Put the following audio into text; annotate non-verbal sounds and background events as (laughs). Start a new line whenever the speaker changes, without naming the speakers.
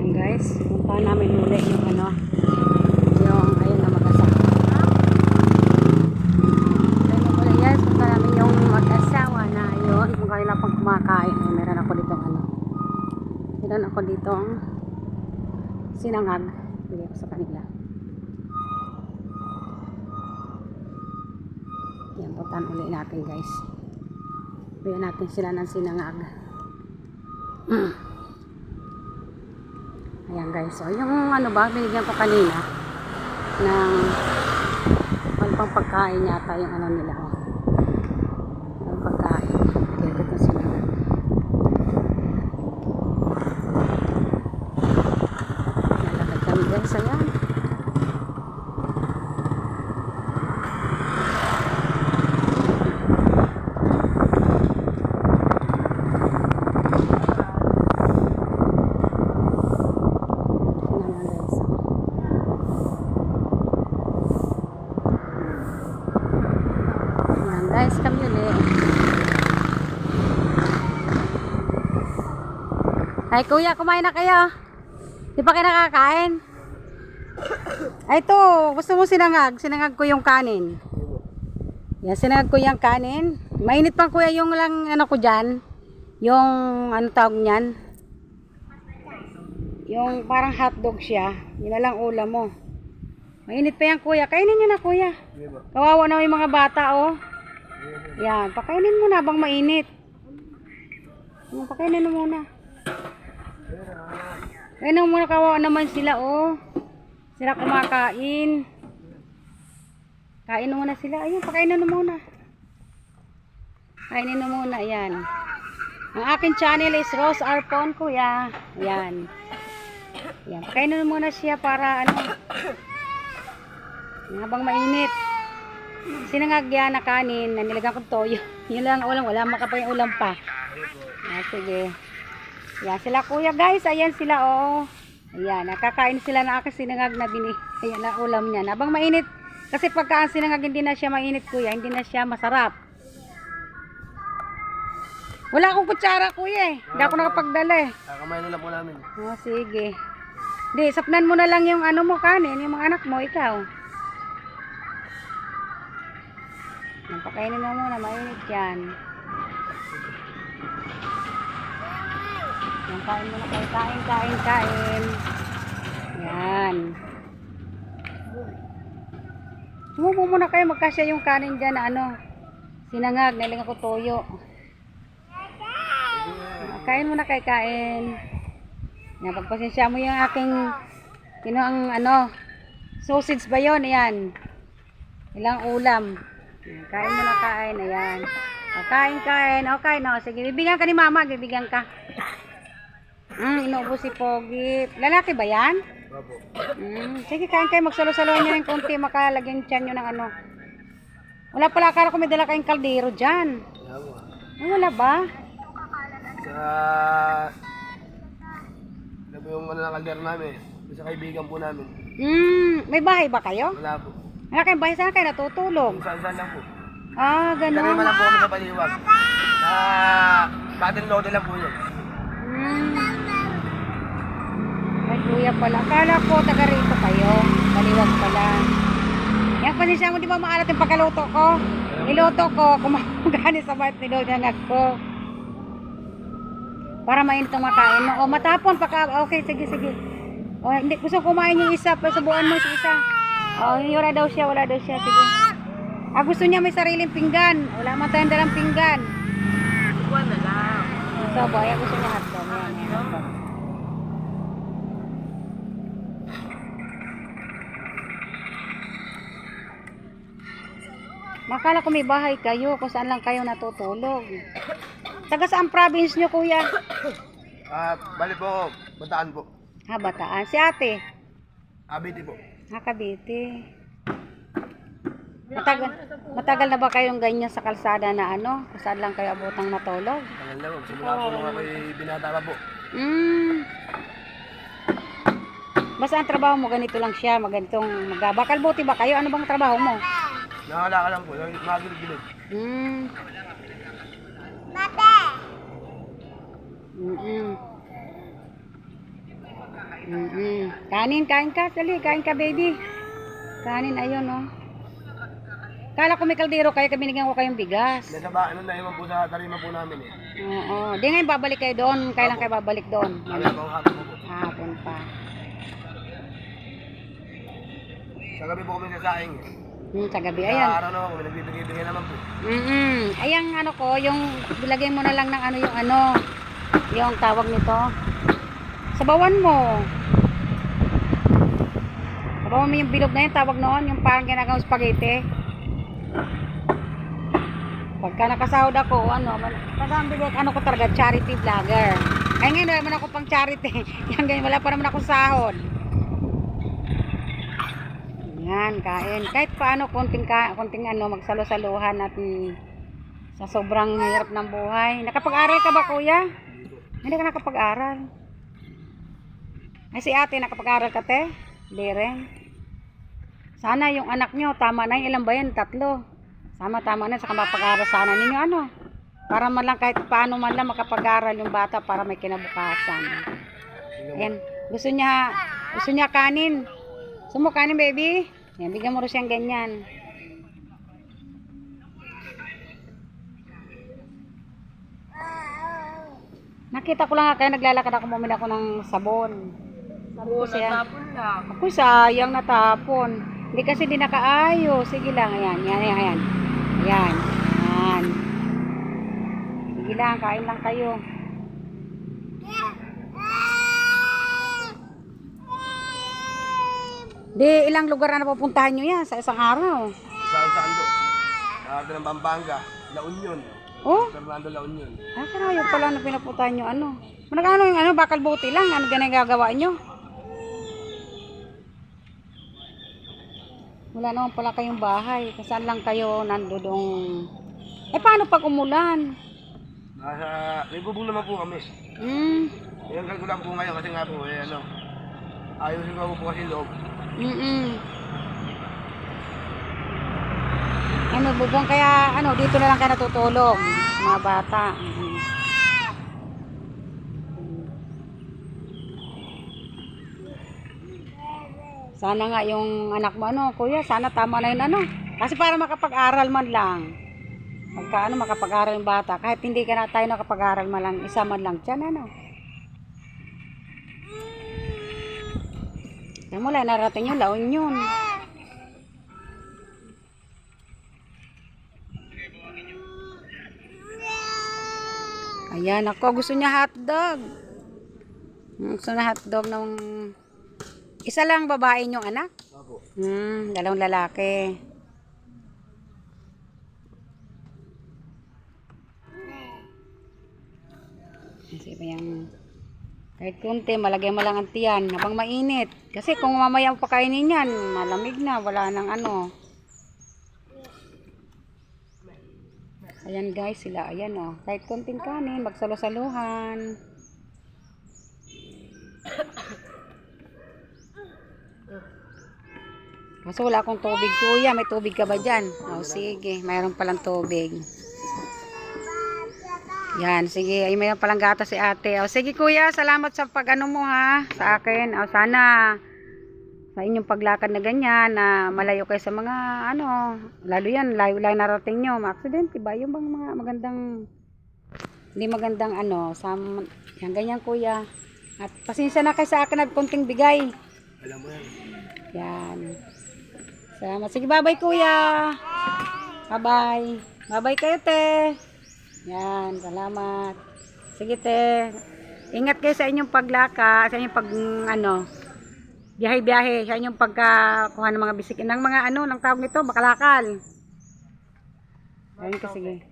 Ayan guys, punta namin muli yung ano, yung ayun na mag-asawa. Ayun na muli guys, punta namin yung mag-asawa na yun. Kung kanila pang kumakain, ay meron ako dito ano. Meron ako dito sinangag. Bili ako sa kanila. Yan, puntahan uli natin guys. Bigyan natin sila ng sinangag. (clears throat) Ayan guys. So, yung ano ba, binigyan ko kanina ng ano pagkain yata yung ano nila. Oh. Yung pagkain. Kaya ito sila. Lalakad kami guys. Ayan. Ayan guys. Ayan guys, kami ulit. Ay kuya, kumain na kayo. Di pa kayo nakakain? Ay ito, gusto mo sinangag? Sinangag ko yung kanin. Yan, sinangag ko yung kanin. Mainit pa kuya yung lang ano ko dyan. Yung ano tawag niyan? Yung parang hotdog siya. Yun lang ulam mo. Mainit pa yan kuya. Kainin nyo na kuya. Kawawa na yung mga bata oh. Yan, pakainin mo na habang mainit. Pakainin mo muna. Kainin mo muna kawawa naman sila oh. Sila kumakain. Kain muna sila. Ayun, pakainin mo muna. Kainin mo muna, yan. Ang akin channel is Rose Arpon, kuya. Yan. Yan, pakainin mo muna siya para ano. Habang mainit. Sinangagya na kanin na nilagyan ko toyo. (laughs) Yun lang ang ulam, wala makapay ulam pa. Ah, sige. Yan sila kuya guys, ayan sila oh. Ayan, nakakain sila na aking sinangag na bini. Ayan na ulam niya. Habang mainit, kasi pagka ang sinangag hindi na siya mainit kuya, hindi na siya masarap. Wala akong kutsara kuya eh. Hindi ako nakapagdala eh.
Kakamay na lang po namin.
Oh, sige. Di, sapnan mo na lang yung ano mo kanin, yung mga anak mo, ikaw. Yan, pakainin mo muna, mainit yan. Yan, kain mo na kayo, kain, kain, kain. Yan. Sumubo muna kayo, magkasya yung kanin dyan na ano, sinangag, nalinga ko toyo. Kain muna kayo, kain. Yan, pagpasensya mo yung aking, yun ang ano, sausage ba yun? Ayan. Ilang ulam. Kain mo na kain. Ayan. Kain, kain. Okay, no. Sige, bibigyan ka ni mama. Bibigyan ka. Mm, inuubo si Pogi. Lalaki ba yan?
Opo.
Mm, sige, kain kayo. Magsalo-salo nyo ng konti. Makalagyan tiyan nyo ng ano. Wala pala. Akala ko may dala kayong kaldero dyan. Ay, wala ba?
Sa... Ano po yung ano ng kaldero namin? Sa kaibigan po namin.
Mm, may bahay ba kayo?
Wala po.
Wala kayong bahay. Saan kayo natutulog?
Kung saan-saan lang po.
Ah,
Kami
ganun.
man lang po kami sa paliwag. Na... Batin lodo lang po yun.
Hmm. Kuya pala. Kala ko taga rito kayo. Baliwag pala. Yan, pasensya mo, di ba maalat yung pagkaluto ko? Niluto ko, kumagani sa ba't nilunangag ko. Para mainit ang makain mo. O, matapon, paka, okay, sige, sige. O, hindi, gusto kumain yung isa, pero subuan mo yung isa. O, wala daw siya, wala daw siya, sige. Ah, gusto niya may sariling pinggan. Wala man tayong dalang pinggan.
Buwan na lang.
So, boy, gusto niya hotdog. Yan, yan, hotdog. Makala ko may bahay kayo kung saan lang kayo natutulog. Taga saan province nyo, kuya?
Ah, bali po, bataan po.
Ha, Bataan. Si ate.
Abiti po.
Ha, Cavite. Matagal, matagal na ba kayong ganyan sa kalsada na ano? Kung saan lang kayo abutang natulog?
Tagal na po. Simula po nung ako'y binata pa po.
Mm. Basta ang trabaho mo, ganito lang siya, maganitong magabakal buti ba kayo? Ano bang trabaho mo?
Nakakala ka lang po. Gilid-gilid.
Mm. Mm-mm. Mm-mm. Kanin, kain ka. Dali, kain ka, baby. Kanin, ayun, oh. Kala ko may kaldero kaya binigyan ko kayong bigas.
Nasa ba, ano na iwan po sa tarima po namin eh.
Oo. Di ngayon babalik kayo doon. Kailan kayo babalik doon?
Kami po hapon po po.
Hapon pa.
Sa gabi po kami sasaing eh.
Hmm, sa gabi.
Sa
Ayan.
araw naman kami nagbibigay-bigay naman po.
Mm-mm. Ayan, ano ko, yung bilagay mo na lang ng ano yung ano, yung tawag nito. Sabawan mo. Sabawan mo yung bilog na yun, tawag noon, yung parang ginagawang spaghetti. Pagka nakasahod ako, ano, bilog, ano ko talaga, charity vlogger. Ay ngayon, wala man ako pang charity. (laughs) Yan, ganyan, wala pa naman ako sahod. Yan, kain. Kahit paano, konting, ka, konting ano, magsalo-saluhan at mm, sa sobrang hirap ng buhay. Nakapag-aral ka ba, kuya? Hindi ka nakapag-aral. Ay, si ate, nakapag-aral ka, te? Hindi rin. Sana yung anak nyo, tama na yung ilan ba yan? Tatlo. Sama, tama na. Saka mapag-aral sana ninyo, ano? Para man lang kahit paano man lang makapag-aral yung bata para may kinabukasan. Ayan. Gusto niya, gusto niya kanin. Gusto kanin, baby? Yan, bigyan mo rin siyang ganyan. Nakita ko lang nga kaya naglalakad ako bumili ako ng sabon. Sabi ko siya,
lang.
ako sayang natapon. Hindi kasi di nakaayos. Sige lang, ayan, yan, yan, ayan. Ayan, ayan. Sige lang, kain lang kayo. Di, ilang lugar na napupuntahan nyo yan sa isang araw.
Saan saan do? Nakakita ng Pampanga, La Union.
Oh,
Fernando La Union.
ah, karayo pala na pinapuntahan nyo ano. Managano yung ano, bakal buti lang, ano ganun yung gagawa nyo? Wala naman pala kayong bahay. Saan lang kayo nandudong... Eh, paano pag umulan?
Nasa, may bubong naman po kami.
Hmm,
Yung ko lang po ngayon kasi nga po eh ano. Ayusin ko po kasi loob.
Mm Ano, bubong kaya, ano, dito na lang kayo natutulog. Mga bata. Mhm. Sana nga yung anak mo, ano, kuya, sana tama na yun, ano. Kasi para makapag-aral man lang. Pagka, ano, makapag-aral yung bata. Kahit hindi ka na tayo nakapag-aral man lang, isa man lang dyan, ano. Yan mo lang, narating yung laon yun. Ayan, ako gusto niya hotdog. Gusto na hotdog ng... Isa lang babae yung anak?
Opo.
Hmm, dalawang lalaki. Kasi pa yung... Kahit kunti, malagay mo lang ang tiyan habang mainit. Kasi kung mamaya mo pakainin yan, malamig na, wala nang ano. Ayan guys, sila, ayan oh. Kahit kunting kanin, magsalo-saluhan. Kaso wala akong tubig, kuya. May tubig ka ba dyan? Oh, sige. Mayroon palang tubig. Yan, sige. Ay, mayroon palang gata si ate. O, sige, kuya. Salamat sa pag-ano mo, ha? Sa akin. O, sana sa inyong paglakad na ganyan, na malayo kayo sa mga, ano, lalo yan, layo-layo narating nyo. Ma-accident, ba? Yung bang mga magandang, hindi magandang, ano, sa, yan, ganyan, kuya. At pasensya na kayo sa akin at konting bigay.
Alam mo yan.
Yan. Salamat. Sige, bye-bye, kuya. Bye-bye. Bye-bye kayo, te. Yan, salamat. Sige, te. Ingat kayo sa inyong paglaka, sa inyong pag, ano, biyahe-biyahe, sa inyong pagkakuha ng mga bisik, ng mga ano, ng tawag nito, bakalakal. Ayun ka, sige.